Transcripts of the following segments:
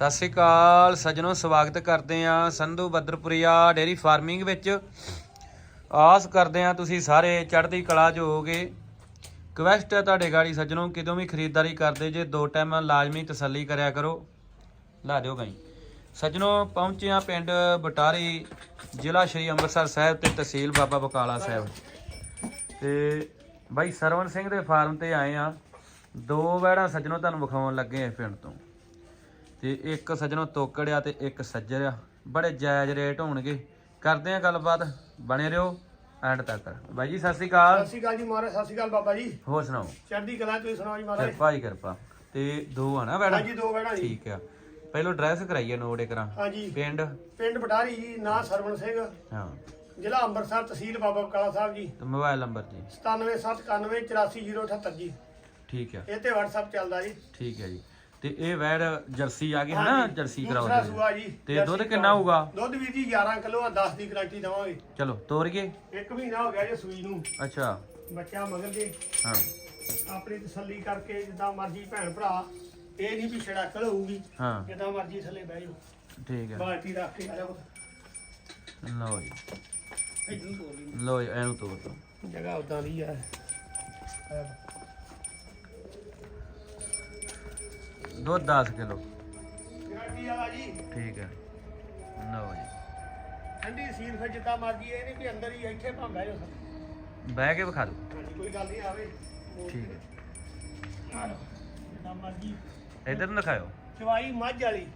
ਸਤਿ ਸ਼੍ਰੀ ਅਕਾਲ ਸੱਜਣੋ, ਸਵਾਗਤ ਕਰਦੇ ਆ ਸੰਧੂ ਬੱਦਰਪੁਰੀਆ ਡੇਰੀ ਫਾਰਮਿੰਗ ਵਿੱਚ। ਆਸ ਕਰਦੇ ਆ ਤੁਸੀਂ ਸਾਰੇ ਚੜ੍ਹਦੀ ਕਲਾ 'ਚ ਹੋਗੇ ਕੁਐਸਟ ਹੈ ਤੁਹਾਡੇ ਗਾੜੀ ਸੱਜਣੋ ਕਿਦੋਂ ਵੀ ਖਰੀਦਦਾਰੀ ਕਰਦੇ ਜੇ ਦੋ ਟਾਈਮ ਲਾਜ਼ਮੀ ਤਸੱਲੀ ਕਰਿਆ ਕਰੋ। ਲਾ ਦਿਓ ਗਾਈ ਸੱਜਣੋ, ਪਹੁੰਚੇ ਆ ਪਿੰਡ ਬਟਾਰੀ, ਜ਼ਿਲ੍ਹਾ ਸ਼੍ਰੀ ਅੰਮ੍ਰਿਤਸਰ ਸਾਹਿਬ ਤੇ ਤਹਿਸੀਲ ਬਾਬਾ ਬਕਾਲਾ ਸਾਹਿਬ। ਤੇ ਬਾਈ ਸਰਵਨ ਸਿੰਘ ਦੇ ਫਾਰਮ ਤੇ ਆਏ ਆ ਦੋ ਵੈੜਾਂ ਸੱਜਣੋ ਤੁਹਾਨੂੰ ਵਿਖਾਉਣ ਲੱਗੇ ਆ ਪਿੰਡ ਤੋਂ। ਤੇ ਇੱਕ ਸੱਜਣੋ ਤੋਕੜਿਆ ਤੇ ਇੱਕ ਸੱਜਰ ਆ। ਬੜੇ ਜਾਇਜ਼ ਰੇਟ ਹੋਣਗੇ। ਕਰਦੇ ਆ ਗੱਲਬਾਤ। ਬਣੇ ਰਹੋ। ਐਂਡ ਤੱਕ। ਬਾਈ ਜੀ ਸਤਿ ਸ਼੍ਰੀ ਅਕਾਲ। ਸਤਿ ਸ਼੍ਰੀ ਅਕਾਲ ਜੀ ਮਹਾਰਾਜ ਸਤਿ ਸ਼੍ਰੀ ਅਕਾਲ ਬਾਬਾ ਜੀ। ਹੋਰ ਸੁਣਾਓ? ਚੜ੍ਹਦੀ ਕਲਾ ਤੁਸੀਂ ਸੁਣਾਓ ਜੀ ਮਹਾਰਾਜ। ਕਿਰਪਾ ਜੀ ਕਿਰਪਾ। ਤੇ ਦੋ ਆ ਨਾ ਵੈੜਾਂ ਹਾਂਜੀ ਦੋ ਬੈਣਾ ਜੀ। ਠੀਕ ਆ। ਪਹਿਲਾਂ ਡਰੈਸ ਕਰਾਈਏ ਨੋਟ ਕਰਾਂ ਹਾਂਜੀ। ਪਿੰਡ? ਪਿੰਡ ਬਟਾਰੀ ਜੀ ਨਾਂ ਸਰਵਣ ਸਿੰਘ। ਹਾਂ। ਜ਼ਿਲ੍ਹਾ ਅੰਮ੍ਰਿਤਸਰ ਤਹਿਸੀਲ ਬਾਬਾ ਬਕਾਲਾ ਸਾਹਿਬ ਜੀ। ਤੇ ਮੋਬਾਈਲ ਨੰਬਰ ਜੀ। 9791948078 ਜੀ। ਠੀਕ ਆ। ਇਹ ਤੇ WhatsApp ਚੱਲਦਾ ਜੀ। ਠੀਕ ਹੈ ਜੀ। ਤੇ ਇਹ ਵੈੜ ਜਰਸੀ ਆ ਗਈ ਹੈ ਨਾ ਹਾਂਜੀ, ਜਰਸੀ ਦੂਸਰਾ ਸੂਆ ਜੀ ਤੇ ਜਰਸੀ ਦੁੱਧ ਕਿੰਨਾ ਕਰਾਓ। ਹੋਊਗਾ? ਦੁੱਧ ਵੀ ਜੀ 11 ਕਿਲੋ ਆ 10 ਦੀ ਗਾਰੰਟੀ ਦਵਾਂਗੇ। ਚਲੋ ਤੋਰੀਏ ਇੱਕ ਮਹੀਨਾ ਹੋ ਗਿਆ ਜੀ ਸੂਈ ਨੂੰ। ਅੱਛਾ। ਬੱਚਾ ਮਗਰ ਜੀ ਹਾਂ। ਆਪਣੀ ਤਸੱਲੀ ਕਰਕੇ ਜਿੱਦਾਂ ਮਰਜ਼ੀ ਭੈਣ ਭਰਾ ਇਹ ਨਹੀਂ ਵੀ ਛੜਾਕਲ ਹੋਊਗੀ ਹਾਂ। ਜਿੱਦਾਂ ਮਰਜ਼ੀ ਥੱਲੇ ਬਹਿ ਜਾਓ। ਠੀਕ ਹੈ। ਬਾਲਟੀ ਰੱਖ ਕੇ ਆ ਜਾਓ ਲਓ ਜੀ। ਇਦਾਂ ਤੋੜ ਲਈ। ਲਓ ਜੀ ਐਨੂੰ ਤੋੜ ਦੋ। ਜਗ੍ਹਾ ਉਦਾਂ ਦੀ ਆ। ਦੁੱਧ 10 ਕਿਲੋ। ਗਾਰੰਟੀ ਵਾਲਾ ਜੀ ਠੀਕ ਹੈ। ਲਓ ਜੀ। ਠੰਡੀ ਸੀਲ ਫਿਰ ਜਿੱਦਾਂ ਮਰਜ਼ੀ ਇਹ ਨਹੀਂ ਵੀ ਅੰਦਰ ਹੀ ਇੱਥੇ ਭਾਂਗਾ ਜੋ ਹਾਂਜੀ ਬਹਿ ਕੇ ਵਿਖਾ ਦਿਓ। ਕੋਈ ਗੱਲ ਨਹੀਂ ਆਵੇ। ਠੀਕ ਹੈ। ਆ ਲਓ, ਜਿੱਦਾਂ ਮਰਜ਼ੀ। ਇਧਰ ਨੂੰ ਦਿਖਾਓ ਚਵਾਈ ਮੱਝ ਵਾਲੀ।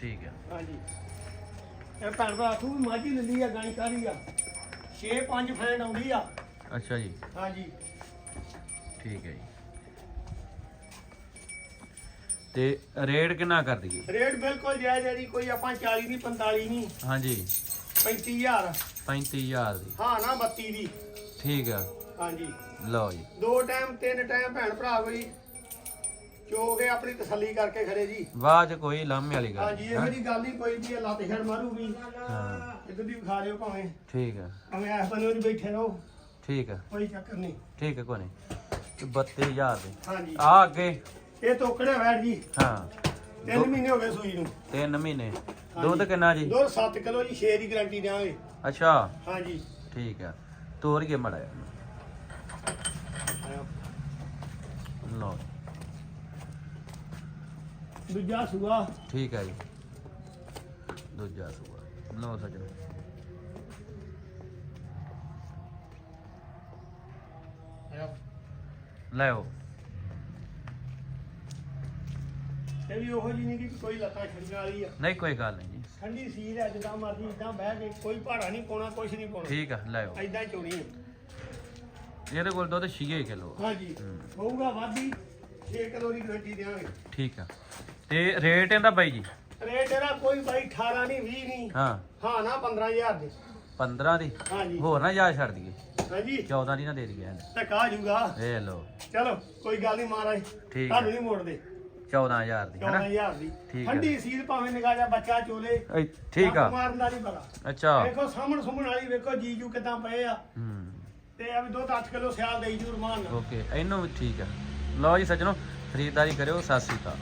ਠੀਕ ਹੈ। ਹਾਂਜੀ। ਇਹ ਭੈਣ ਭਰਾ ਤੂੰ ਵੀ ਮੱਝ ਹੀ ਲੈਂਦੀ ਆ ਗਾਣੀ ਕਾਹਦੀ ਆ? 6 5 ਫੈਂਡ ਆਉਂਦੀ ਆ। ਅੱਛਾ ਜੀ। ਹਾਂਜੀ। ਠੀਕ ਹੈ ਜੀ। ਤੇ ਰੇਟ ਕਿੰਨਾ ਕਰ ਦਈਏ? ਰੇਟ ਬਿਲਕੁਲ ਜਾਇਜ਼ ਹੈ ਜੀ ਕੋਈ ਆਪਾਂ 40 ਨਹੀਂ 45 ਨਹੀਂ। ਹਾਂਜੀ। 35000 35000 ਦੀ। ਹਾਂ ਨਾ 32 ਦੀ। ਠੀਕ ਹੈ ਹਾਂਜੀ। ਲਓ ਜੀ। ਦੋ ਟਾਈਮ ਤਿੰਨ ਟਾਈਮ ਭੈਣ ਭਰਾ ਕੋਈ ਚੋ ਕੇ ਆਪਣੀ ਤਸੱਲੀ ਕਰਕੇ ਖੜੇ ਜੀ। ਬਾਅਦ ਕੋਈ ਲਾਮੇ ਵਾਲੀ ਗੱਲ ਹਾਂਜੀ ਨਹੀਂ, ਇਹੋ ਜੀ ਗੱਲ ਨਹੀਂ ਕੋਈ ਇਹ ਲੱਤ ਛੜ ਮਾਰੂਗੀ ਹਾਂ। ਇੱਧਰ ਦੀ ਖਾ ਲਿਓ ਭਾਵੇਂ। ਠੀਕ ਹੈ ਭਾਵੇਂ ਐਸ ਬੰਨੇ ਨੂੰ ਬੈਠੇ ਰਹੋ। ਠੀਕ ਹੈ ਕੋਈ ਚੱਕਰ ਨਹੀਂ। ਠੀਕ ਹੈ ਕੋਈ ਨਹੀਂ। ਤੇ 32000 ਦੇ। ਹਾਂਜੀ। ਆ ਅੱਗੇ। ਇਹ ਤੋਕੜਿਆ ਵੈੜ ਜੀ? ਹਾਂ। ਤਿੰਨ ਮਹੀਨੇ ਹੋ ਗਏ ਸੂਈ ਨੂੰ। 3 ਮਹੀਨੇ। ਦੁੱਧ ਕਿੰਨਾ ਜੀ? ਦੁੱਧ 7 ਕਿਲੋ ਜੀ 6 ਦੀ ਗਾਰੰਟੀ ਦਿਆਂਗੇ। ਅੱਛਾ। ਹਾਂਜੀ। ਠੀਕ ਹੈ ਤੋਰੀਏ ਮੜਾ ਲਓ। ਦੂਜਾ ਸੂਆ। ਠੀਕ ਹੈ ਜੀ। ਦੂਜਾ ਸੂਆ। ਲਓ ਸੱਜਣ। ਲੈਓ ਇਹ ਵੀ ਉਹੋ ਜੀ ਨਹੀਂ ਕਿ ਕੋਈ ਲੱਤਾਂ ਛੜੀਆਂ ਵਾਲੀ ਆ। ਨਹੀਂ ਕੋਈ ਗੱਲ ਨਹੀਂ ਜੀ। ਠੰਡੀ ਸੀਲ ਹੈ ਜਿੱਦਾਂ ਮਰਜ਼ੀ ਇਦਾਂ ਬਹਿ ਕੇ ਕੋਈ ਭਾੜਾ ਨਹੀਂ ਪਾਉਣਾ ਕੁਛ ਨਹੀਂ ਪਾਉਣਾ। ਠੀਕ ਆ ਲੈਓ ਐਦਾਂ ਹੀ ਚੋਣੀ ਹੈ ਇਹਦੇ ਕੋਲ ਦੁੱਧ 6 ਕਿਲੋ ਹਾਂਜੀ। ਹੋਊਗਾ ਵਾਧੀ 6 ਕਿਲੋ ਦੀ ਗਾਰੰਟੀ ਦਿਆਂਗੇ। ਠੀਕ ਆ। ਤੇ ਰੇਟ ਇਹਦਾ ਬਾਈ ਜੀ? ਰੇਟ ਇਹਦਾ ਕੋਈ ਬਾਈ 18 ਨਹੀਂ 20 ਨਹੀਂ ਹਾਂ। ਹਾਂ ਨਾ 15000 ਦੇ। 15 ਦੀ? ਹਾਂਜੀ। ਹੋਰ ਨਾ ਜਾ ਛੱਡ ਦਈਏ। ਹਾਂਜੀ। 14 ਦੀ ਨਾ ਦੇ ਦਈਏ। ਟਕਾ ਜੂਗਾ ਇਹ ਲਓ। ਚਲੋ ਕੋਈ ਗੱਲ ਨਹੀਂ ਮਹਾਰਾਜ। ਠੀਕ ਤੁਹਾਨੂੰ ਨਹੀਂ ਮੋੜਦੇ 14000 ਦੀ ਹੈਨਾ? 14000 ਦੀ। ਠੀਕ ਹੈ। ਠੰਡੀ ਸੀਲ ਭਾਵੇਂ ਨਿਕਾ ਜਾ ਬੱਚਾ ਚੋਲੇ ਇਹ ਠੀਕ ਆ। ਮਾਰਨ ਨਹੀਂ ਪਤਾ। ਅੱਛਾ। ਵੇਖੋ ਸਾਹਮਣ ਸੁਮਣ ਵਾਲੀ ਵੇਖੋ ਜੀਜੂ ਕਿਦਾਂ ਪਏ ਆ। ਹੂੰ। ਤੇ ਆ ਵੀ ਦੁੱਧ 8 ਕਿਲੋ ਸਿਆਲ ਦੇਈ ਜੂ ਰਮਾਨ ਨਾਲ। ਓਕੇ ਇਹਨੂੰ ਵੀ ਠੀਕ ਆ। ਲਓ ਜੀ ਸੱਜਣੋ ਖਰੀਦਦਾਰੀ ਕਰਿਓ ਸਤਿ ਸ੍ਰੀ ਅਕਾਲ।